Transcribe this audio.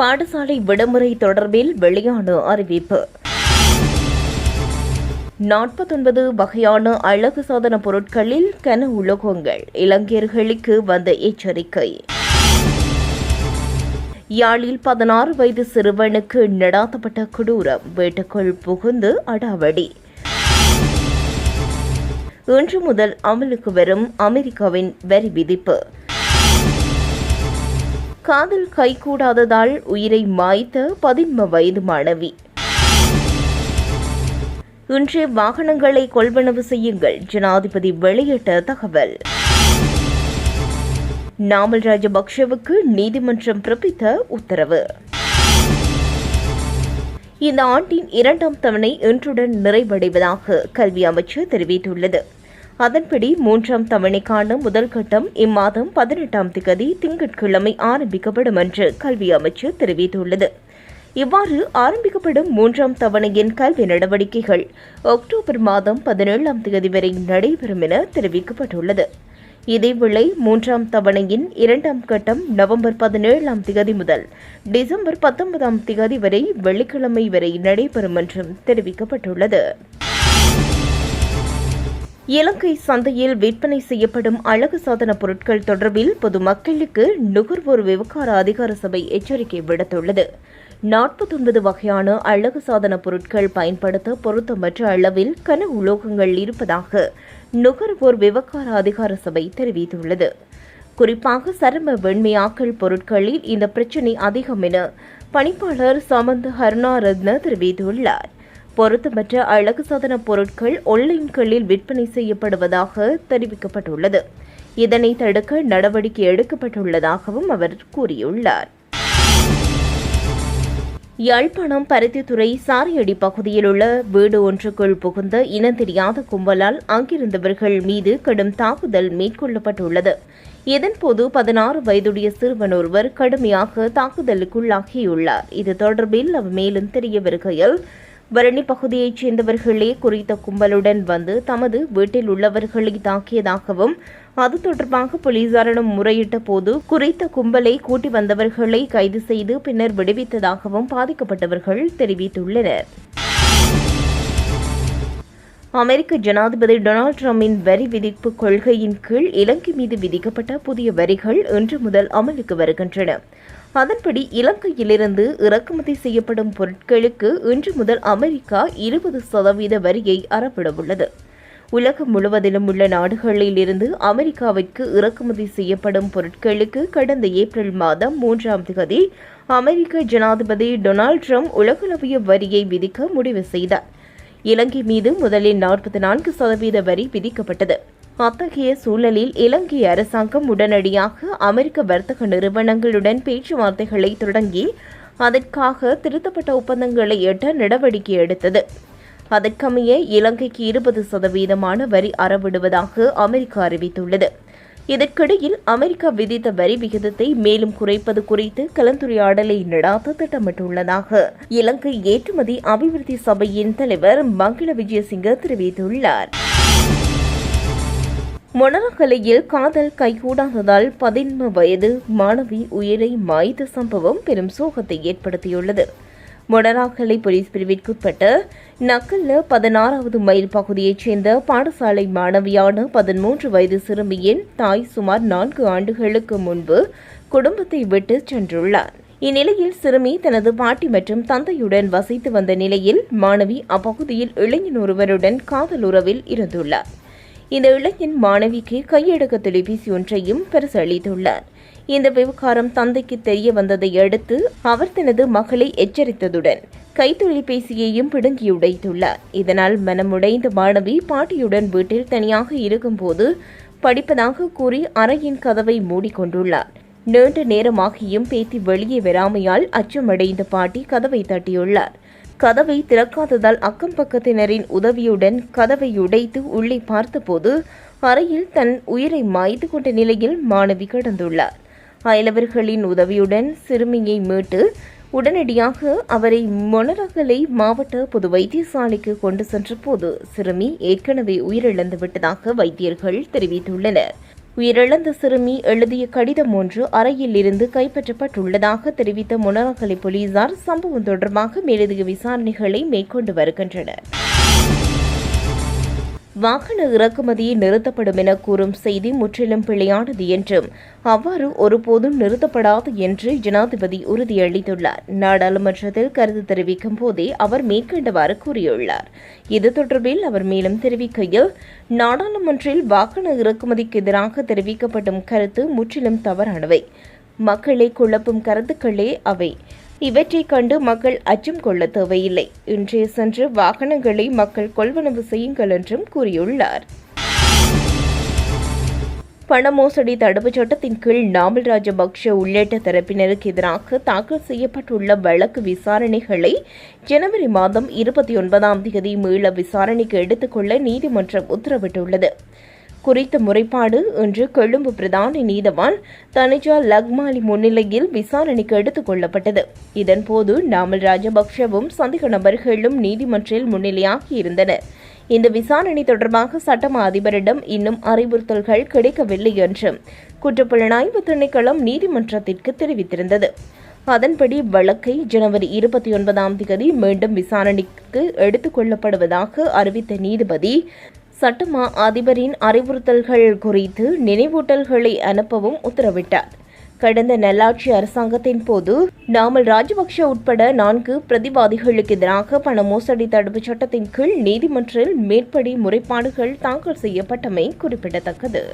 பாடசாலை விடுமுறை தொடர்பில் வெளியான அறிவிப்பு. நாற்பத்தொன்பது வகையான அழகு சாதன பொருட்களில் கன உலோகங்கள் இலங்கையர்களுக்கு வந்த எச்சரிக்கை. யாழில் பதினாறு வயது சிறுவனுக்கு நடாத்தப்பட்ட கொடூரம் வீட்டுக்குள் புகுந்து அடாவடி. இன்று முதல் அமலுக்கு வரும் அமெரிக்காவின் வரி விதிப்பு. காதல் கைகூடாததால் உயிரை மாய்த்த பதின்ம வயது மாணவி. இன்று வாகனங்களை கொள்வனவு செய்யுங்கள். ஜனாதிபதி வெளியிட்ட தகவல். நாமல் ராஜபக்ஷவுக்கு நீதிமன்றம் பிறப்பித்த உத்தரவு. இந்த ஆண்டின் இரண்டாம் தவணை இன்றுடன் நிறைவடைவதாக கல்வி அமைச்சு தெரிவித்துள்ளது. அதன்படி மூன்றாம் தவணைக்கான முதல் கட்டம் இம்மாதம் பதினெட்டாம் திகதி திங்கட்கிழமை ஆரம்பிக்கப்படும் என்று கல்வி அமைச்சு தெரிவித்துள்ளது. இவ்வாறு ஆரம்பிக்கப்படும் மூன்றாம் தவணையின் கல்வி நடவடிக்கைகள் அக்டோபர் மாதம் பதினேழாம் தேதி வரை நடைபெறும் என தெரிவிக்கப்பட்டுள்ளது. இதேவேளை மூன்றாம் தவணையின் இரண்டாம் கட்டம் நவம்பர் பதினேழாம் திகதி முதல் டிசம்பர் பத்தொன்பதாம் திகதி வரை வெள்ளிக்கிழமை வரை நடைபெறும் என்றும் தெரிவிக்கப்பட்டுள்ளது. இலங்கை சந்தையில் விற்பனை செய்யப்படும் அழகு சாதன பொருட்கள் தொடர்பில் பொதுமக்களுக்கு நுகர்வோர் விவகார அதிகார சபை எச்சரிக்கை விடுத்துள்ளது. நாற்பத்தொன்பது வகையான அழகு சாதன பொருட்கள் பயன்படுத்த பொருத்தமற்ற அளவில் கன உலோகங்கள் இருப்பதாக நுகர்வோர் விவகார அதிகார சபை தெரிவித்துள்ளது. குறிப்பாக சரும வெண்மையாக்கல் பொருட்களில் இந்த பிரச்சினை அதிகம் என பணிப்பாளர் சமந்த ஹர்ணாரத்ன தெரிவித்துள்ளார். பொருத்தமற்ற அழகு சாதன பொருட்கள் ஒன்லைன்களில் விற்பனை செய்யப்படுவதாக தெரிவிக்கப்பட்டுள்ளது. இதனை தடுக்க நடவடிக்கை எடுக்கப்பட்டுள்ளதாகவும் அவர் கூறியுள்ளார். யாழ்ப்பாணம் பருத்தித்துறை சாரியடி பகுதியில் உள்ள வீடு ஒன்றுக்குள் புகுந்த இனம் தெரியாத கும்பலால் அங்கிருந்தவர்கள் மீது கடும் தாக்குதல் மேற்கொள்ளப்பட்டுள்ளது. இதன்போது பதினாறு வயதுடைய சிறுவன் ஒருவர் கடுமையாக தாக்குதலுக்குள்ளாகியுள்ளார். இது தொடர்பில் அவர் மேலும் தெரிய வருகையில் பரணி பகுதியைச் சேர்ந்தவர்களே குறித்த கும்பலுடன் வந்து தமது வீட்டில் உள்ளவர்களை தாக்கியதாகவும் அது தொடர்பாக போலீசாரிடம் முறையிட்ட போது குறித்த கும்பலை கூட்டி வந்தவர்களை கைது செய்து பின்னர் விடுவித்ததாகவும் பாதிக்கப்பட்டவர்கள் தெரிவித்துள்ளனர். அமெரிக்க ஜனாதிபதி டொனால்டு டிரம்பின் வரி விதிப்பு கொள்கையின் கீழ் இலங்கை மீது விதிக்கப்பட்ட புதிய வரிகள் இன்று முதல் அமலுக்கு வருகின்றன. அதன்படி இலங்கையிலிருந்து இறக்குமதி செய்யப்படும் பொருட்களுக்கு இன்று முதல் அமெரிக்கா இருபது சதவீத வரியை அறப்பிடவுள்ளது. உலகம் முழுவதிலும் உள்ள நாடுகளில் இருந்து அமெரிக்காவிற்கு இறக்குமதி செய்யப்படும் பொருட்களுக்கு கடந்த ஏப்ரல் மாதம் மூன்றாம் தேதி அமெரிக்க ஜனாதிபதி டொனால்டு ட்ரம்ப் உலகளவிய வரியை விதிக்க முடிவு செய்தார். இலங்கை மீது முதலில் நாற்பத்தி நான்கு சதவீத வரி விதிக்கப்பட்டது. அத்தகைய சூழலில் இலங்கை அரசாங்கம் உடனடியாக அமெரிக்க வர்த்தக நிறுவனங்களுடன் பேச்சுவார்த்தைகளை தொடங்கி அதற்காக திருத்தப்பட்ட ஒப்பந்தங்களை எட்ட நடவடிக்கை எடுத்தது. அதற்கமைய இலங்கைக்கு இருபது சதவீதமான வரி அறவிடுவதாக அமெரிக்கா அறிவித்துள்ளது. இதற்கிடையில் அமெரிக்கா விதித்த வரி விகிதத்தை மேலும் குறைப்பது குறித்து கலந்துரையாடலை நடாத்த திட்டமிட்டுள்ளதாக இலங்கை ஏற்றுமதி அபிவிருத்தி சபையின் தலைவர் மங்கள விஜயசிங்க தெரிவித்துள்ளார். மொனரகலையில் காதல் கைகூடாததால் பதினொன்று வயது மாணவி உயிரை மாய்த்த சம்பவம் பெரும் சோகத்தை ஏற்படுத்தியுள்ளது. மொடராக்கலை போலீஸ் பிரிவிற்குட்பட்ட நக்கல்ல பதினாறாவது மைல் பகுதியைச் சேர்ந்த பாடசாலை மாணவியான பதிமூன்று வயது சிறுமியின் தாய் சுமார் நான்கு ஆண்டுகளுக்கு முன்பு குடும்பத்தை விட்டு சென்றுள்ளார். இந்நிலையில் சிறுமி தனது பாட்டி மற்றும் தந்தையுடன் வசித்து வந்த நிலையில் மாணவி அப்பகுதியில் இளைஞன் ஒருவருடன் காதல் உறவில் இருந்துள்ளார். இந்த இளைஞன் மாணவிக்கு கையடக்க தொலைபேசி ஒன்றையும் பரிசளித்துள்ளார். இந்த விவகாரம் தந்தைக்கு தெரிய வந்ததை அடுத்து அவர் தனது மகளை எச்சரித்ததுடன் கைத்தொலைபேசியையும் பிடுங்கி உடைத்துள்ளார். இதனால் மனமுடைந்த மாணவி பாட்டியுடன் வீட்டில் தனியாக இருக்கும்போது படிப்பதாக கூறி அறையின் கதவை மூடிக்கொண்டுள்ளார். நீண்ட நேரமாகியும் பேத்தி வெளியே வராமையால் அச்சமடைந்த பாட்டி கதவை தட்டியுள்ளார். கதவை திறக்காததால் அக்கம் பக்கத்தினரின் உதவியுடன் கதவை உடைத்து உள்ளே பார்த்தபோது அறையில் தன் உயிரை மாய்த்து கொண்ட நிலையில் மாணவி கிடந்துள்ளார். அயலவர்களின் உதவியுடன் சிறுமியை மீட்டு உடனடியாக அவரை மொனரகலை மாவட்ட பொது வைத்தியசாலைக்கு கொண்டு சென்றபோது சிறுமி ஏற்கனவே உயிரிழந்து விட்டதாக வைத்தியர்கள் தெரிவித்துள்ளனர். உயிரிழந்த சிறுமி எழுதிய கடிதம் ஒன்று அறையில் இருந்து கைப்பற்றப்பட்டுள்ளதாக தெரிவித்த மொனரகலை போலீசார் சம்பவம் தொடர்பாக மேலதிக விசாரணைகளை மேற்கொண்டு வருகின்றனர். வாகன இறக்குமதியை நிறுத்தப்படும் என கூறும் செய்தி முற்றிலும் பிழையானது என்றும் அவ்வாறு ஒருபோதும் நிறுத்தப்படாது என்று ஜனாதிபதி உறுதியளித்துள்ளார். நாடாளுமன்றத்தில் கருத்து தெரிவிக்கும் போதே அவர் மேற்கண்டவாறு கூறியுள்ளார். இது தொடர்பில் அவர் மேலும் தெரிவிக்கையில் நாடாளுமன்றில் வாகன இறக்குமதிக்கு எதிராக தெரிவிக்கப்படும் கருத்து முற்றிலும் தவறானவை. மக்களை குழப்பும் கருத்துக்களே அவை. இவற்றைக் கண்டு மக்கள் அச்சம் கொள்ள தேவையில்லை. இன்றே சென்று வாகனங்களை மக்கள் கொள்வனவு செய்யுங்கள் என்றும் கூறியுள்ளார். பண மோசடி தடுப்புச் சட்டத்தின் கீழ் நாமல் ராஜபக்ஷ உள்ளிட்ட தரப்பினருக்கு எதிராக தாக்கல் செய்யப்பட்டுள்ள வழக்கு விசாரணைகளை ஜனவரி மாதம் இருபத்தி ஒன்பதாம் தேதி மீள விசாரணைக்கு எடுத்துக்கொள்ள நீதிமன்றம் உத்தரவிட்டுள்ளது. குறித்த முறைப்பாடு இன்று கொழும்பு பிரதான நீதவான் தனிஜா லக்மாலி முன்னிலையில் விசாரணைக்கு எடுத்துக் கொள்ளப்பட்டது. இதன்போது நாமல் ராஜபக்ஷவும் சந்தேக நபர்களும் நீதிமன்றில் முன்னிலையாகியிருந்தனர் இந்த விசாரணை தொடர்பாக சட்டம அதிபரிடம் இன்னும் அறிவுறுத்தல்கள் கிடைக்கவில்லை என்றும் குற்றப்புலனாய்வு திணைக்களம் நீதிமன்றத்திற்கு தெரிவித்திருந்தது. அதன்படி வழக்கை ஜனவரி இருபத்தி ஒன்பதாம் தேதி மீண்டும் விசாரணைக்கு எடுத்துக் கொள்ளப்படுவதாக அறிவித்த நீதிபதி சட்டமா அதிபரின் அறிவுறுத்தல்கள் குறித்து நினைவூட்டல்களை அனுப்பவும் உத்தரவிட்டார். கடந்த நல்லாட்சி அரசாங்கத்தின் போது நாமல் ராஜபக்ஷ உட்பட நான்கு பிரதிவாதிகளுக்கு எதிராக பண மோசடி தடுப்புச் சட்டத்தின் கீழ் நீதிமன்றில் மேற்படி முறைப்பாடுகள் தாக்கல் செய்யப்பட்டமை குறிப்பிடத்தக்கது.